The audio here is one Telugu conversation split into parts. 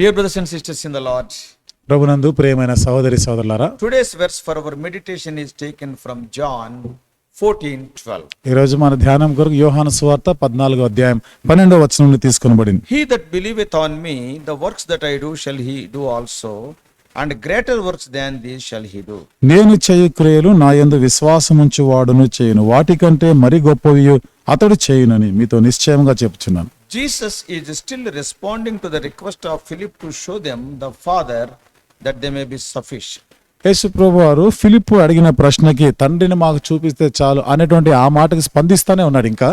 Dear brothers and sisters in the Lord ప్రభునందు ప్రేమైన సోదరి సోదరులారా today's verse for our meditation is taken from John 14 12 ఈ రోజు మన ధ్యానం కొరకు యోహాను సువార్త 14వ అధ్యాయం 12వ వచనం నుండి తీసుకోబడింది he that believeth on me the works that I do shall he do also and greater works than the shall he do నేను చేయు క్రియలు నా యందు విశ్వాసముంచు వాడును చేయును వాటికంటే మరి గొప్పవి అతడు చేయునని మీతో నిశ్చయంగా చెప్తున్నాను Jesus is still responding to the request of Philip to show them the father that they may be suffice Yesu ప్రభు వారు ఫిలిప్పు అడిగిన ప్రశ్నకి తండ్రిని మాకు చూపిస్తే చాలు అనేటువంటి ఆ మాటకి స్పందిస్తానే ఉన్నాడు ఇంకా.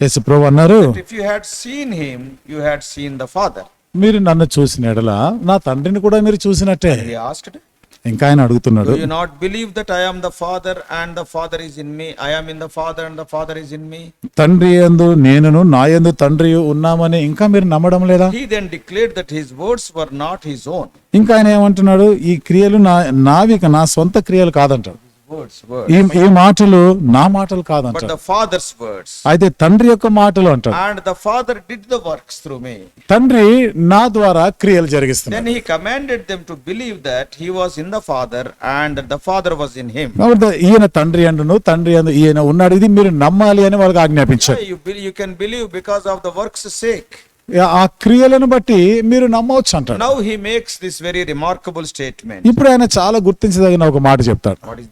యేసు ప్రభు అన్నారు if you had seen him you had seen the father మీరు నన్ను చూసిన ఎడల నా తండ్రిని కూడా మీరు చూసినట్టే. ఇంకా ఆయన అడుగుతున్నాడు. You not believe that I the father and the father is in me I in the father and the father is in me తండ్రి యందు నేనును నా యందు తండ్రి ఉన్నామని ఇంకా మీరు నమ్మడం లేదా? He then that his words were not his own ఇంకా ఆయన ఏమంటున్నాడు? ఈ క్రియలు నా నావిక నా సొంత క్రియలు కాదంటాడు. ఈ ఈ మాటలు నా మాటలు the Father's words. అయితే తండ్రి యొక్క మాటలు through me. తండ్రి నా ద్వారా క్రియలు జరిగిస్తున్నాడు Then he commanded them to believe that he was in the Father and that the Father was in him. కాబట్టి ఈయన తండ్రి అండును తండ్రి అందు ఈయన ఉన్నాడు ఇది మీరు నమ్మాలి అని వాళ్ళకి ఆజ్ఞాపించాడు Yeah, you, be- you can believe because of the work's sake. ఆ క్రియలను బట్టి మీరు నమ్మవచ్చు అంటారు now he makes very remarkable statement ఇప్పుడు ఆయన చాలా గుర్తించదగిన ఒక మాట చెప్తాడు. What is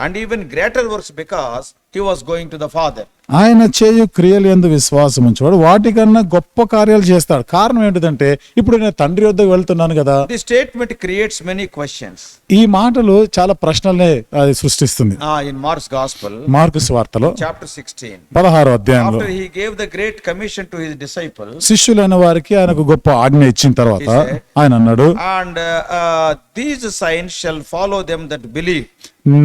and even greater works because he was going to the Father. ఆయన చేయు క్రియలు ఎందు విశ్వాసం ఉంచేవాడు వాటికన్నా గొప్ప కార్యాలు చేస్తాడు కారణం ఏంటిదంటే ఇప్పుడు నేను తండ్రి వద్దకు వెళ్తున్నాను కదా This statement creates many questions. ఈ మాటలు చాలా ప్రశ్నలనే అది సృష్టిస్తుంది Ah, in Mark's Gospel, Mark స్వార్తలో chapter 16, పదహారో అధ్యాయంలో after he gave the great commission to his disciples, శిష్యులైన వారికి ఆయనకు గొప్ప ఆజ్ఞ ఇచ్చిన తర్వాత ఆయన అన్నాడు and uh, uh, these signs shall follow them that believe.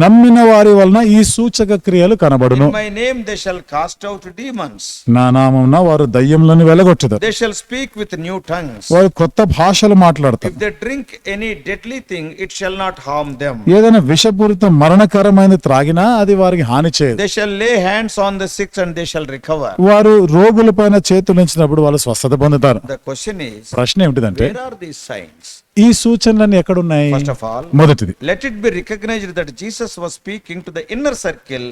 నమ్మిన వారి వలన ఈ సూచక క్రియలు కనబడును. My name they shall cast out demons నా నామమున వారు దయ్యములను వెలగొట్టుదరు. They shall speak with new tongues వారు కొత్త భాషలు మాట్లాడతారు. They drink any deadly thing it shall not harm them ఏదైనా విషపూరిత మరణకరమైన త్రాగినా అది వారికి హాని చేయదు. They shall lay hands on the sick and they shall recover వారు రోగులపైన చేతులు ఉంచినప్పుడు వాళ్ళు స్వస్థత పొందుతారు. క్వశ్చన్ ప్రశ్న ఏంటిదంటే వేర్ ఈ సూచనలన్నీ ఎక్కడ ఉన్నాయి ఆఫ్ ఆల్ మొదటిది. Let it be recognized that Jesus was speaking to the inner circle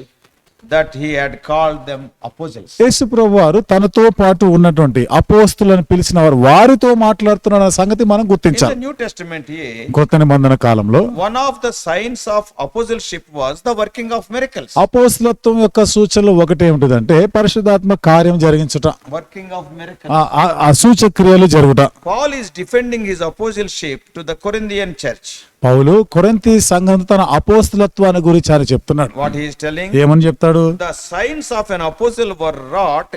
that he had called them apostles. Yesu ప్రభు వారు తనతో పాటు ఉన్నటువంటి అపోస్తులను పిలిచిన వారు వారితో మాట్లాడుతున్న సంగతి మనం గుర్తించాలి New Testament here, కొత్త నిబంధన కాలంలో one of the signs of apostleship was the working of miracles. అపోస్తులత్వం యొక్క సూచనలు ఒకటి ఏమిటిదంటే పరిశుద్ధాత్మ కార్యం జరిగించుట Working of miracles. ఆ- ఆ- ఆ సూచక క్రియలు జరుగుట Paul is defending his apostleship to the Corinthian church. పౌలు కొరెంతి సంఘం తన అపోస్తులత్వాన్ని గురించి అని చెప్తున్నాడు. వాట్ హీస్ టెల్లింగ్ ఏమని చెప్తాడు? The signs of an apostle were wrought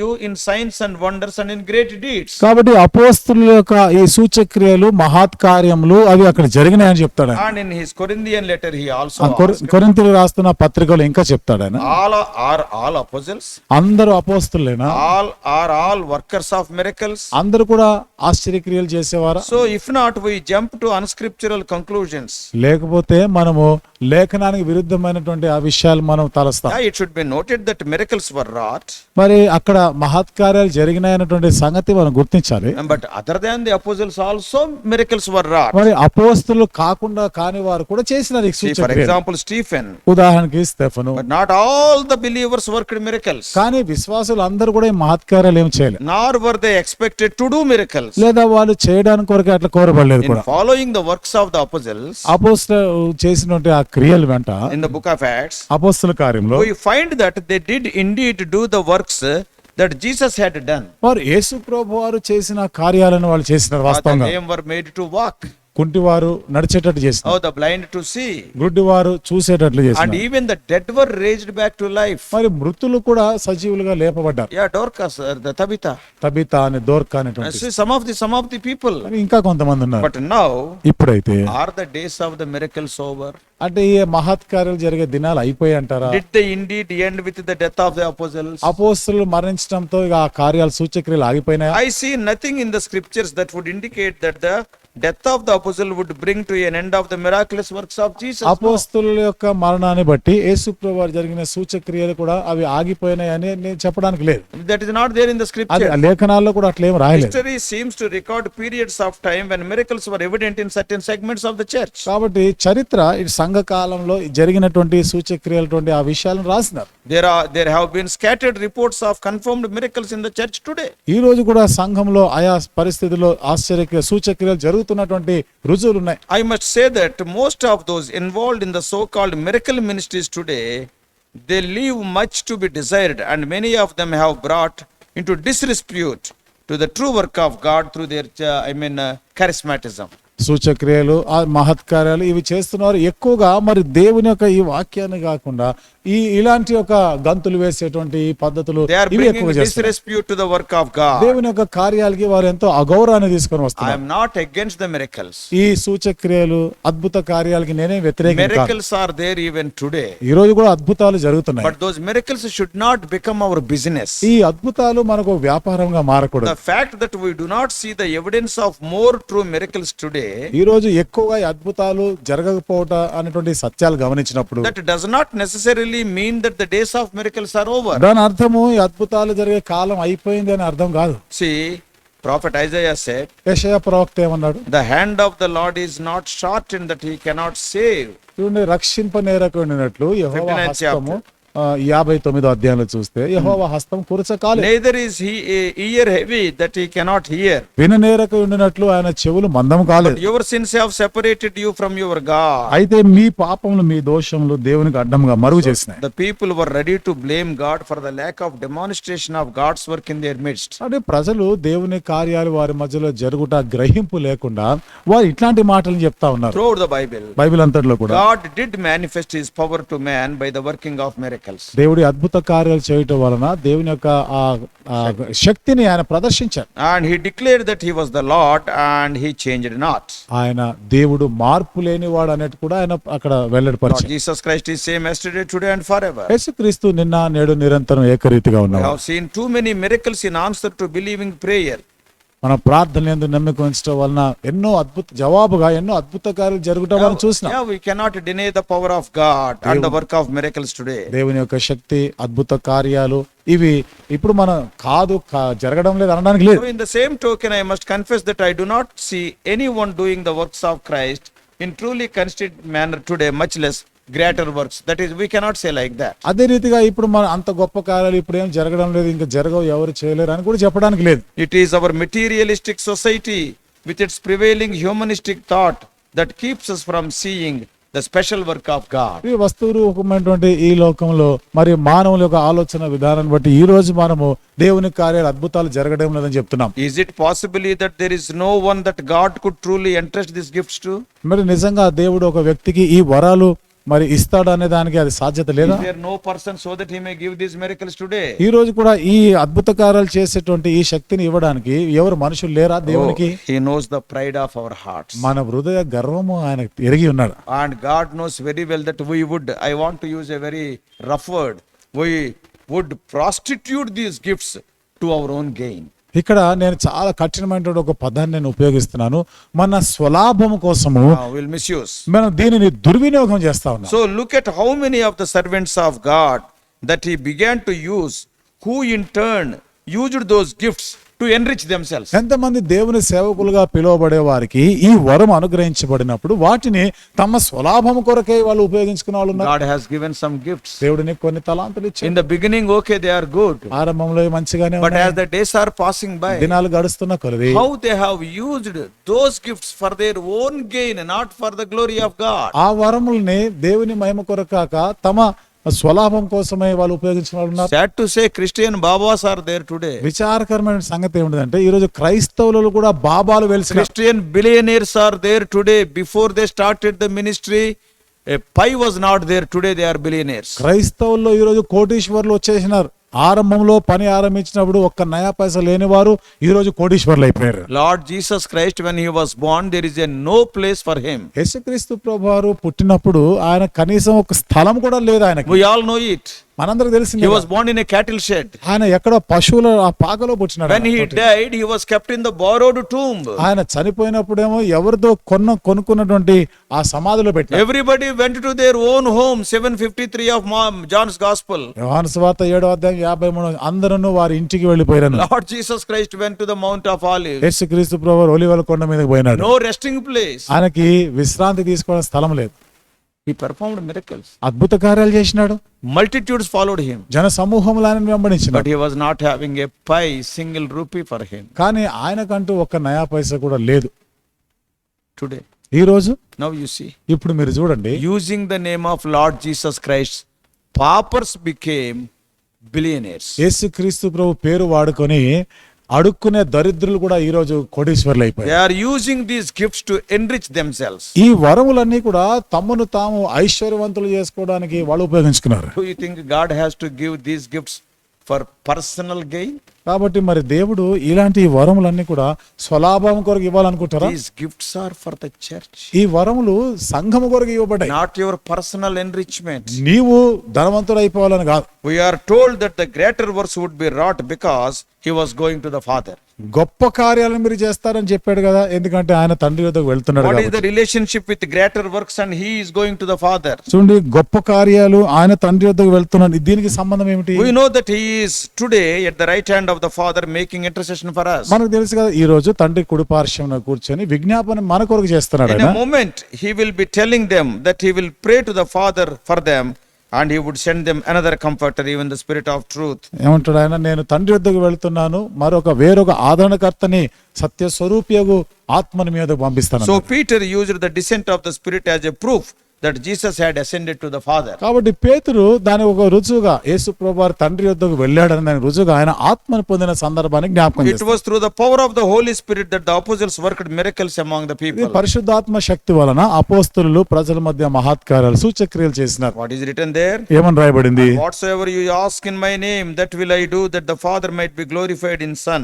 you in signs and wonders and in great deeds కాబట్టి అపోస్తుల యొక్క ఈ సూచక్రియలు మహాత్ కార్యములు అవి అక్కడ జరిగినాయని చెప్తాడు and in his Corinthian letter he also Corinthian రాస్తున్న పత్రికలు ఇంకా చెప్తాడు ఆయన. ఆల్ ఆర్ ఆల్ అపోస్టల్స్ అందరూ అపోస్తులేనా? All are all workers of miracles అందరూ కూడా ఆశ్చర్యక్రియలు చేసేవారు? So if not we jump to unscriptural con conclusions లేకపోతే మనము లేఖనానికి విరుద్ధమైనటువంటి ఆ విషయాలు మనం తలస్తాం. It should be noted that miracles were wrought మరి అక్కడ మహత్కార్యాలు జరిగినాయనటువంటి సంగతి మనం గుర్తించాలి. But other than the apostles also miracles were wrought మరి అపోస్తులు కాకుండా కాని వారు కూడా చేసిన ఫర్ ఎగ్జాంపుల్ స్టీఫెన్ ఉదాహరణకి Stephen. Not all the believers worked miracles కానీ విశ్వాసులు అందరూ కూడా ఈ మహత్కార్యాలు ఏం చేయలేదు nor were they expected to do miracles లేదా వాళ్ళు చేయడానికి కొరకు అట్లా కోరబడలేదు కూడా. Following the works of the apostles apostle వెంట బుక్ ఆఫ్ యాక్ట్స్ కార్యంలో we find that they the works Jesus had done వారు వారు చేసిన కార్యాలను వాళ్ళు చేసినారు వాస్తవంగా. వర్ మేడ్ వాక్ కుంటివారు నడిచేటట్టు చేసి ఓ ద బ్లైండ్ టు సీ గుడ్డివారు చూసేటట్లు చేసి and even the dead were raised back to life మరి మృతులు కూడా సజీవులుగా లేపబడ్డారు. Yeah Dorcas the Tabitha Tabitha అనే దోర్క అనేటువంటి see some of the some of the people ఇంకా కొంతమంది ఉన్నారు. బట్ నౌ ఇప్పుడైతే are the days of the miracles over అంటే ఈ మహత్కార్యాలు జరిగే దినాలు అయిపోయి అంటారా? Did the indeed end with the death of the apostles apostles మరణించడంతో ఆ కార్యాలు సూచక్రియలు ఆగిపోయినాయి? I see nothing in the scriptures that would indicate that the death of the apostle would bring to an end of the miraculous works of Jesus అపోస్తుల యొక్క మరణాన్ని బట్టి యేసు ప్రభువు జరిగిన సూచక్రియలు కూడా అవి ఆగిపోయినాయి అని నేను చెప్పడానికి లేదు. That is not there in the script అది లేఖనాల్లో కూడా అట్లా ఏమీ రాయలేదు. History seems to record periods of time when miracles were evident in certain segments of the church కాబట్టి చరిత్ర ఈ సంఘ కాలంలో జరిగినటువంటి సూచక్రియలటువంటి ఆ విషయాలను రాసినారు. There are there have been scattered reports of confirmed miracles in the church today ఈ రోజు కూడా సంఘంలో ఆయా పరిస్థితిలో ఆశ్చర్య సూచక్రియలు జరుగు జరుగుతున్నటువంటి రుజువులు ఉన్నాయి I must say that most of those involved in the so-called miracle ministries today, they leave much to be desired, and many of them have brought into disrepute to the true work of God through their, uh, I mean, uh, charismatism. సూచక్రియలు ఆ మహత్కార్యాలు ఇవి చేస్తున్నారు. ఎక్కువగా మరి దేవుని యొక్క ఈ వాక్యాన్ని కాకుండా ఈ ఇలాంటి యొక్క గంతులు వేసేటువంటి పద్ధతులు దేవుని యొక్క కార్యాలకి వారు ఎంతో అగౌరవాన్ని తీసుకొని వస్తారు ఈ సూచక్రియలు అద్భుత కార్యాలకి నేనే వ్యతిరేకం ఈ రోజు కూడా అద్భుతాలు జరుగుతున్నాయి. బిజినెస్ ఈ అద్భుతాలు మనకు వ్యాపారంగా మారకూడదు. Fact that we not see the evidence of more true miracles today ఈ రోజు ఎక్కువగా ఈ అద్భుతాలు జరగకపోవట అనేటువంటి సత్యాలు గమనించినప్పుడు that does not necessarily mean that the days of miracles are over. దాని అర్థము ఈ అద్భుతాలు జరిగే కాలం అయిపోయింది అని అర్థం కాదు See, Prophet Isaiah said, యెషయా ప్రవక్త ఏమన్నాడు The hand of the Lord is not shortened that he cannot save. చూడండి రక్షింప నేరకుండినట్లు యెహోవా 59th హస్తము యాభై తొమ్మిదో అధ్యాయంలో చూస్తే యహోవ హస్తం కురచకాలి. Heavy that he cannot hear విననేరక ఆయన చెవులు మందం కాలేదు. Your sins have separated you from your God అయితే మీ పాపములు మీ దోషములు దేవునికి అడ్డంగా మరుగు చేసినాయి. People were ready to blame God for the lack of demonstration of God's work in their ప్రజలు దేవుని కార్యాలు వారి మధ్యలో జరుగుట గ్రహింపు లేకుండా వారు ఇట్లాంటి మాటలు చెప్తా ఉన్నారు. థ్రూ ద బైబిల్ బైబిల్ అంతట్లో కూడా. God did manifest power to man by the working of mere miracles దేవుడి అద్భుత కార్యాలు చేయటం వలన దేవుని యొక్క ఆ శక్తిని ఆయన ప్రదర్శించారు. And he declared that he was the Lord and he changed not ఆయన దేవుడు మార్పు లేని వాడు అనేది కూడా ఆయన అక్కడ వెల్లడిపరిచారు. Jesus Christ is same yesterday today and for ever యేసుక్రీస్తు నిన్న నేడు నిరంతరం ఏకరీతిగా ఉన్నాడు how seen to many miracles in answer to believing prayer మన ప్రార్థన ఎందు నమ్మకం ఉంచడం వలన ఎన్నో అద్భుత జవాబుగా ఎన్నో అద్భుత కార్యాలు జరుగుతాం అని చూసినా. We cannot deny the power of God and the work of miracles today దేవుని యొక్క శక్తి అద్భుత కార్యాలు ఇవి ఇప్పుడు మనం కాదు జరగడం లేదు అనడానికి లేదు. In the same token I must confess that I do not see any one doing the works of Christ in truly constant manner today much less greater works that is we cannot say like that అదే రీతిగా ఇప్పుడు మన అంత గొప్ప కార్యాలు ఇప్పుడు ఏం జరగడం లేదు ఇంకా జరగవు ఎవరు చేయలేరు అని కూడా చెప్పడానికి లేదు. It is our materialistic society with its prevailing humanistic thought that keeps us from seeing the special work of God ఈ వస్తువు రూపమైనటువంటి ఈ లోకంలో మరి మానవుల యొక్క ఆలోచన విధానం బట్టి ఈ రోజు మనము దేవుని కార్యాలు అద్భుతాలు జరగడం లేదని చెప్తున్నాం. Is it possible that there is no one that God could truly entrust this gifts to మరి నిజంగా దేవుడు ఒక వ్యక్తికి ఈ వరాలు మరి ఇస్తాడు అనే దానికి అది సాధ్యత లేదా? No person so that he may give this miracles today ఈ రోజు కూడా ఈ అద్భుత కార్యాలు చేసేటువంటి ఈ శక్తిని ఇవ్వడానికి ఎవరు మనుషులు లేరా దేవునికి? He knows the pride of our hearts మన హృదయ గర్వము ఆయన పెరిగి ఉన్నాడు. And God knows very well that we would I want to use a very rough word we would prostitute this gifts to our own gain ఇక్కడ నేను చాలా కఠినమైనటువంటి ఒక పదాన్ని నేను ఉపయోగిస్తున్నాను. మన స్వలాభం కోసము విల్ మిస్యూస్ మనం దీనిని దుర్వినియోగం చేస్తా ఉన్నాం. So look at how many of the servants of God that he began to use who in turn used those gifts to enrich themselves ఎంతమంది దేవుని సేవకులుగా పిలువబడే వారికి ఈ వరం అనుగ్రహించబడినప్పుడు వాటిని తమ స్వలాభం కొరకే వాళ్ళు ఉపయోగించుకునే వాళ్ళు God has given some gifts దేవుడిని కొన్ని తలాంతులు ఇచ్చి the beginning okay they are good ఆరంభంలో మంచిగానే but has the days are passing by దినాలు గడుస్తున్న కొలది how they have those gifts for their own gain not for the glory of God ఆ వరముల్ని దేవుని మహిమ కొరకాక తమ స్వలాభం కోసమే వాళ్ళు ఉపయోగించిన వాళ్ళు Christian babas are there today విచారకరమైన సంగతి ఏమిటంటే ఈ రోజు క్రైస్తవులలో కూడా బాబాలు వెలిసి Christian billionaires are there today before they started the ministry pi was not there today they are billionaires క్రైస్తవుల్లో ఈ రోజు కోటీశ్వర్లు వచ్చేసినారు. ఆరంభంలో పని ఆరంభించినప్పుడు ఒక్క నయా పైసా లేని వారు ఈ రోజు కోటీశ్వర్లు అయిపోయారు Lord Jesus Christ, when he was born, there is a no place for him. యేసుక్రీస్తు ప్రభువారు పుట్టినప్పుడు ఆయన కనీసం ఒక స్థలం కూడా లేదు ఆయనకి We all know it. మనందరూ తెలిసింది he was born in a cattle shed ఆయన ఎక్కడ పశువుల ఆ పాకలో పుట్టినాడు when he died he was kept in the borrowed tomb ఆయన చనిపోయినప్పుడు ఏమో ఎవరిదో కొన్న కొనుక్కున్నటువంటి ఆ సమాధిలో పెట్టారు everybody went to their own home 753 of ma'am John's gospel యోహాన్స్ వార్త 7వ అధ్యాయం 53 అందరూ వారి ఇంటికి వెళ్ళిపోయారు Lord Jesus Christ went to the mount of olives యేసుక్రీస్తు ప్రభువు ఒలివల కొండ మీదకి పోయినాడు. నో రెస్టింగ్ ప్లేస్ ఆయనకి విశ్రాంతి తీసుకోవడానికి స్థలం లేదు. హీ పెర్ఫార్మ్డ్ మిరకల్స్ అద్భుత కార్యాలు చేసినాడు. మల్టిట్యూడ్స్ ఫాలోడ్ హిమ్ జన సమూహములను వెంబడించిన but he was not having a pie single rupee for him కానీ ఆయనకంటూ ఒక నయా పైస కూడా లేదు. టుడే ఈ రోజు? నౌ యు సీ ఇప్పుడు మీరు చూడండి. Using the name of Lord Jesus Christ paupers became billionaires యేసుక్రీస్తు ప్రభు పేరు వాడుకొని అడుక్కునే దరిద్రులు కూడా ఈ రోజు కోటీశ్వర్లు అయిపోయారు. Using these gifts to enrich them ఈ వరములన్నీ కూడా తమ్మును తాము ఐశ్వర్యవంతులు చేసుకోవడానికి వాళ్ళు ఉపయోగించుకున్నారు. You think God has to give these gifts for personal gain కాబట్టి మరి దేవుడు ఇలాంటి వరములన్నీ కూడా స్వలాభం కొరకు ఇవ్వాలనుకుంటారా? This gifts are for the church ఈ వరములు సంఘము కొరకు ఇవ్వబడ్డాయి. నాట్ యువర్ పర్సనల్ ఎన్రిచ్మెంట్ నీవు ధనవంతుడు అయిపోవాలని కాదు. We are told that the greater works would be wrought because he was going to the father గొప్ప కార్యాలను మీరు చేస్తారని చెప్పాడు కదా ఎందుకంటే ఆయన తండ్రి వద్దకు వెళ్తున్నాడు is the relationship with greater works and he is going to the father చూడండి గొప్ప కార్యాలు ఆయన తండ్రి వద్దకు వెళ్తున్నాడు. దీనికి సంబంధం ఏమిటి? We know that he is today at the right hand of the father making intercession for us. మనకు తెలుసు కదా ఈ రోజు తండ్రి కుడి పార్శ్వమున కూర్చొని విజ్ఞాపన మనకొరకు చేస్తున్నాడు ఆయన. In moment he will be telling them that he will pray to the father for them and he would send them another comforter even the spirit of truth ఏమంటాడు ఆయన? నేను తండ్రి వద్దకు వెళ్తున్నాను మరొక వేరొక ఆదరణకర్తని సత్య స్వరూపియగు ఆత్మని మీద పంపిస్తాను so Peter used the descent of the spirit as a proof that Jesus had ascended to the Father. కాబట్టి పేతురు దాని ఒక రుజువుగా యేసు ప్రభువారు తండ్రి వద్దకు వెళ్ళాడని దాని రుజువుగా ఆయన ఆత్మను పొందిన సందర్భాన్ని జ్ఞాపకం was through the power of the Holy Spirit that the apostles worked miracles among the ఇది people. పరిశుద్ధాత్మ శక్తి వలన అపోస్తులు ప్రజల మధ్య మహత్కార్యాలు సూచక్రియలు చేసినారు What is written there? ఏమని రాయబడింది Whatsoever you ask in my name, that will I do, that the Father might be glorified in Son.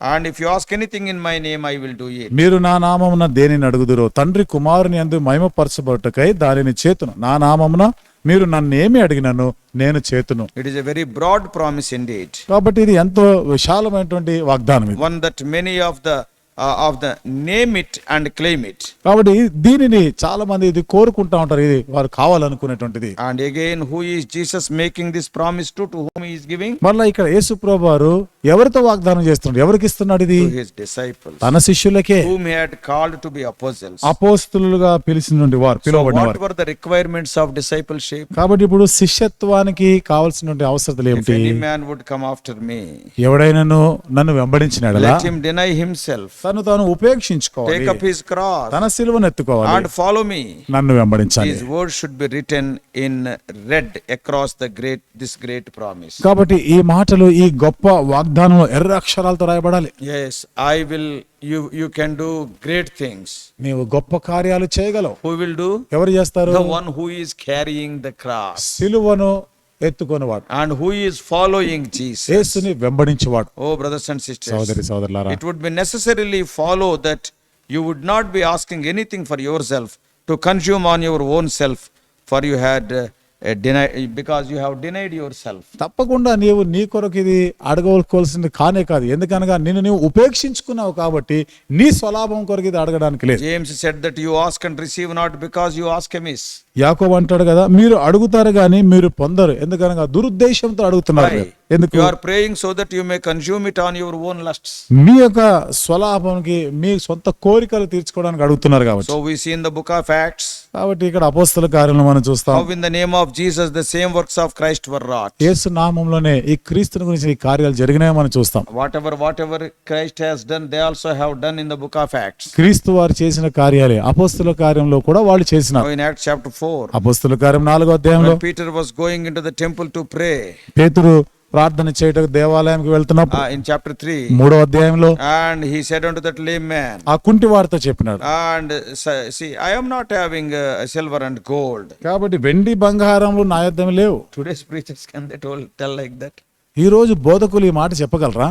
And if you ask anything in my name, I will do it. మీరు నా నామమున దేనిని అడుగుదురో తండ్రి కుమారుని అందు మహిమపరచబట్టుకై దానిని చేతును నా నామమున మీరు నన్నేమి అడిగినను నేను చేతును It is a very broad promise indeed. కాబట్టి ఇది ఎంతో విశాలమైనటువంటి వాగ్దానం ఇది One that many of of the name it and claim it కాబట్టి దీనిని చాలా మంది ఇది కోరుకుంటా ఉంటారు. ఇది వారు కావాలనుకునేటువంటిది. And again who is Jesus making this promise to to whom is giving మళ్ళీ ఇక్కడ యేసు ప్రభువారు ఎవరితో వాగ్దానం చేస్తున్నారు ఎవరికి ఇస్తున్నాడు ఇది? హిస్ డిసైపుల్ తన శిష్యులకే. Whom he called to be apostles అపోస్తులుగా పిలిచినండి వారు పిలవబడిన వారు. What the requirements of discipleship కాబట్టి ఇప్పుడు శిష్యత్వానికి కావాల్సినటువంటి అవసరతలు ఏంటి any man would come after me ఎవరైనాను నన్ను వెంబడించినాడలా? లెట్ హిమ్ డినై హిమ్సెల్ఫ్ తను తాను ఉపేక్షించుకోవాలి తన సిలువను ఎత్తుకోవాలి follow me. నన్ను వెంబడించాలి across the great this great promise. కాబట్టి ఈ మాటలు ఈ గొప్ప వాగ్దానంలో ఎర్ర అక్షరాలతో రాయబడాలి Yes, I will. You you can do great things. నీవు గొప్ప కార్యాలు చేయగలవు Who will do? ఎవరు చేస్తారు The one who is carrying the cross సిలువను ఎత్తుకొనివాడు and who is following Jesus. యేసుని వెంబడించేవాడు Oh, brothers and sisters, సోదరి సోదరులారా it would be necessarily follow that you would not be asking anything for yourself to consume on your own self, for you had uh, denied because you have denied yourself. తప్పకుండా నీవు నీ కొరకు ఇది అడగవలసింది కానే కాదు ఎందుకనగా నిన్ను నీవు ఉపేక్షించుకున్నావు కాబట్టి నీ స్వలాభం కొరకు ఇది అడగడానికి లేదు James said that you ask and receive not because you ask amiss. యాకోబు అంటాడు కదా మీరు అడుగుతారు కానీ మీరు పొందరు ఎందుకనగా దురుద్దేశంతో అడుగుతున్నారు. ఎందుకు? You are praying so that you may consume it on your own lusts మీ యొక్క స్వలాభానికి మీ సొంత కోరికలు తీర్చుకోవడానికి అడుగుతున్నారు కాబట్టి. So we see in the book of acts కాబట్టి ఇక్కడ అపోస్తల కార్యాలను మనం చూస్తాం. How in the name of Jesus the same works of Christ were wrought యేసు నామములోనే ఈ క్రీస్తుని గురించి ఈ కార్యాలు జరిగినాయి మనం చూస్తాం. Whatever whatever Christ has done they also have done in the book of acts క్రీస్తు వారు చేసిన కార్యాలే అపోస్తల కార్యంలో కూడా వాళ్ళు చేసిన చేసినారు ఇన్ యాక్ట్స్ చాప్టర్ 4 అపోస్తల కార్యం 4వ అధ్యాయంలో Peter was going into the temple to pray పేతురు ప్రార్థన చేయటకు దేవాలయంకి వెళ్తున్నప్పుడు uh, in chapter 3, మూడో అధ్యాయంలో and he said unto that lame man, ఆ కుంటి వారితో చెప్పినాడు uh, see, I am not having uh, silver and gold. కాబట్టి వెండి బంగారములు నా యొద్ద లేవు Today's preachers can they told, tell like that? ఈ రోజు బోధకులు ఈ మాట చెప్పగలరా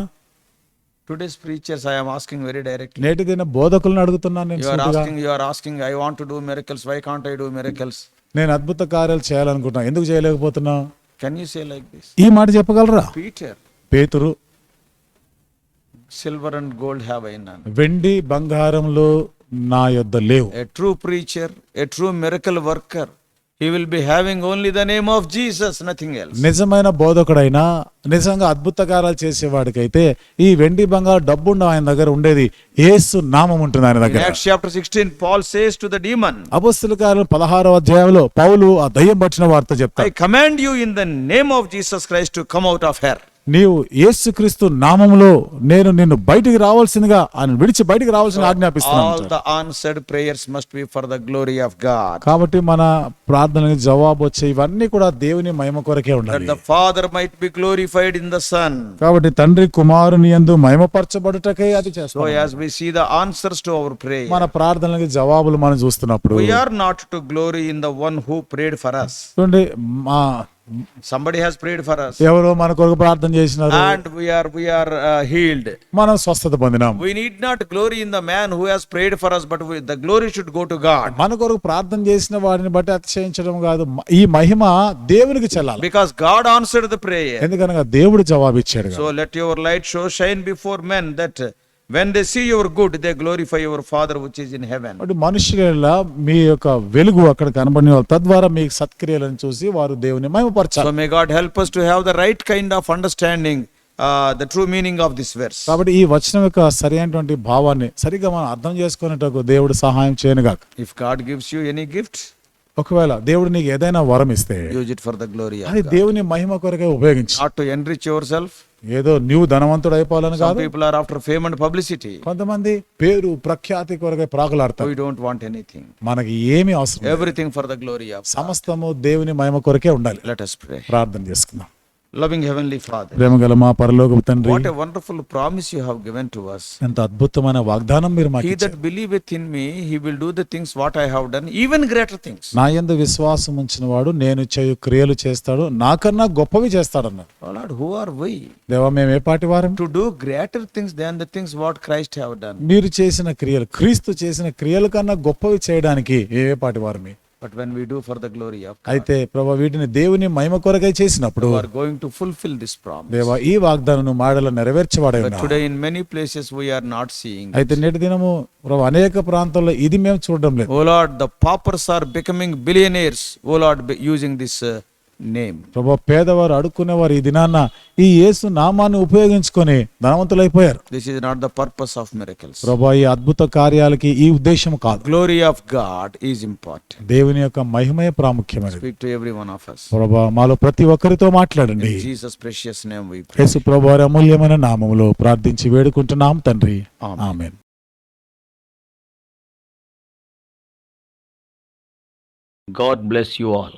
Today's preachers, I am asking very directly. నేటి దిన బోధకులను అడుగుతున్నాను నేను You are సూటిగా. asking, you are asking, I want to do miracles. Why can't I do miracles? నేను అద్భుత కార్యాలు చేయాలనుకుంటున్నా ఎందుకు చేయలేకపోతున్నా కెన్ యూ ఈ మాట చెప్పగలరా? పీటర్ పేతురు సిల్వర్ అండ్ గోల్డ్ హ్యావ్ అయినా వెండి బంగారంలో నా యొద్ద లేవు. A true preacher a true miracle worker he will be having only the name of Jesus, nothing else. నిజమైన బోధకుడైనా నిజంగా అద్భుత కార్యాలు చేసేవాడికైతే ఈ వెండి బంగారు డబ్బుండ ఆయన దగ్గర ఉండేది ఏసు నామం ఉంటుంది ఆయన దగ్గర chapter 16, Paul says to the demon, అపస్తుల కార్యం పదహారవ అధ్యాయంలో పౌలు ఆ దయ్యం పట్టిన వార్త I చెప్తాడు command you in the name of Jesus Christ to come out of her. నీవు యేసుక్రీస్తు నామంలో నేను నిన్ను బయటికి రావాల్సిందిగా ఆయన విడిచి బయటికి రావాల్సిన ఆజ్ఞాపిస్తున్నాను prayers must be for the glory of God కాబట్టి మన ప్రార్థనకి జవాబు వచ్చే ఇవన్నీ కూడా దేవుని మహిమ కొరకే ఉండాలి. The father might be glorified in the son కాబట్టి తండ్రి కుమారుని యందు మహిమ పరచబడుటకే అది so as we see the answers to our prayer మన ప్రార్థనలకు జవాబులు మనం చూస్తున్నప్పుడు we not to glory in the one who prayed for us. మా Somebody has prayed for us. ఎవరో మన కొరకు ప్రార్థన చేసినారు And we are we are uh, healed. మనం స్వస్థత పొందినాం We need not glory in the man who has prayed for us, but we, the glory should go to God. మన కొరకు ప్రార్థన చేసిన వాడిని బట్టి అతిశయించడం కాదు ఈ మహిమ దేవునికి చెల్లాలి Because God answered the prayer. ఎందుకనగా దేవుడు జవాబిచ్చాడు So let your light show shine before men that when they see your good they glorify your father which is in heaven అంటే మనుషుల మీ యొక్క వెలుగు అక్కడ కనబడిన తద్వారా మీకు సత్క్రియలను చూసి వారు దేవుని మహిమపరచాలి. So may God help us to have the right kind of understanding the true meaning of this verse కాబట్టి ఈ వచ్చిన యొక్క సరి అయినటువంటి భావాన్ని సరిగ్గా మనం అర్థం చేసుకునేటకు దేవుడు సహాయం చేయనుగా if God gives you any gift ఒకవేళ దేవుడు నీకు ఏదైనా వరం ఇస్తే use it for the glory అది దేవుని మహిమ కొరకే ఉపయోగించి. Not to enrich yourself ఏదో న్యూ ధనవంతుడు అయిపోవాలని కాదు. People are after fame and publicity కొంతమంది పేరు ప్రఖ్యాతి కొరకే ప్రాకులాడతారు. వి డోంట్ వాంట్ ఎనీథింగ్ మనకి ఏమి అవసరం ఎవ్రీథింగ్ ఫర్ ద గ్లోరీ సమస్తము దేవుని మహిమ కొరకే ఉండాలి. లెట్ ప్రార్థన చేసుకుందాం. లవింగ్ హెవెన్లీ ఫాదర్ ప్రేమ గల మా పరలోక తండ్రి what a wonderful promise you have given to us. ఎంత అద్భుతమైన వాగ్దానం మీరు మాకు ఇచ్చారు he that believe with in me he will do the things what I have done even greater things నా యందు విశ్వాసం ఉంచిన వాడు నేను చేయు క్రియలు చేస్తాడు నాకన్నా గొప్పవి చేస్తాడు అన్నాడు O Lord who are we దేవ మేము ఏ పాటి వారం? To do greater things than the things what Christ have done మీరు చేసిన క్రియలు క్రీస్తు చేసిన క్రియల కన్నా గొప్పవి చేయడానికి ఏ పాటి వారమే? But when we do for the glory అయితే ప్రభా వీటిని దేవుని మహిమ కొరకై చేసినప్పుడు are going to fulfil this promise దేవ ఈ వాగ్దానం మాడల నెరవేర్చబడే today in many places we are not seeing అయితే నేటి ప్రభా అనేక ప్రాంతాల్లో ఇది మేము చూడడం లేదు. O the paupers are becoming billionaires O Lord using this name. ప్రభా పేదవారు అడుక్కునేవారు ఈ దినాన్న ఈ యేసు నామాన్ని ఉపయోగించుకొని ధనవంతులైపోయారు This is not the purpose of miracles. ప్రభా ఈ అద్భుత కార్యాలకి ఈ ఉద్దేశం కాదు Glory of God is important. దేవుని యొక్క మహిమయే ప్రాముఖ్యమైనది Speak to every one of us. ప్రభా మాలో ప్రతి ఒక్కరితో మాట్లాడండి precious name we pray. యేసు ప్రభు వారి అమూల్యమైన నామములో ప్రార్థించి వేడుకుంటున్నాం తండ్రి. Amen God bless you all.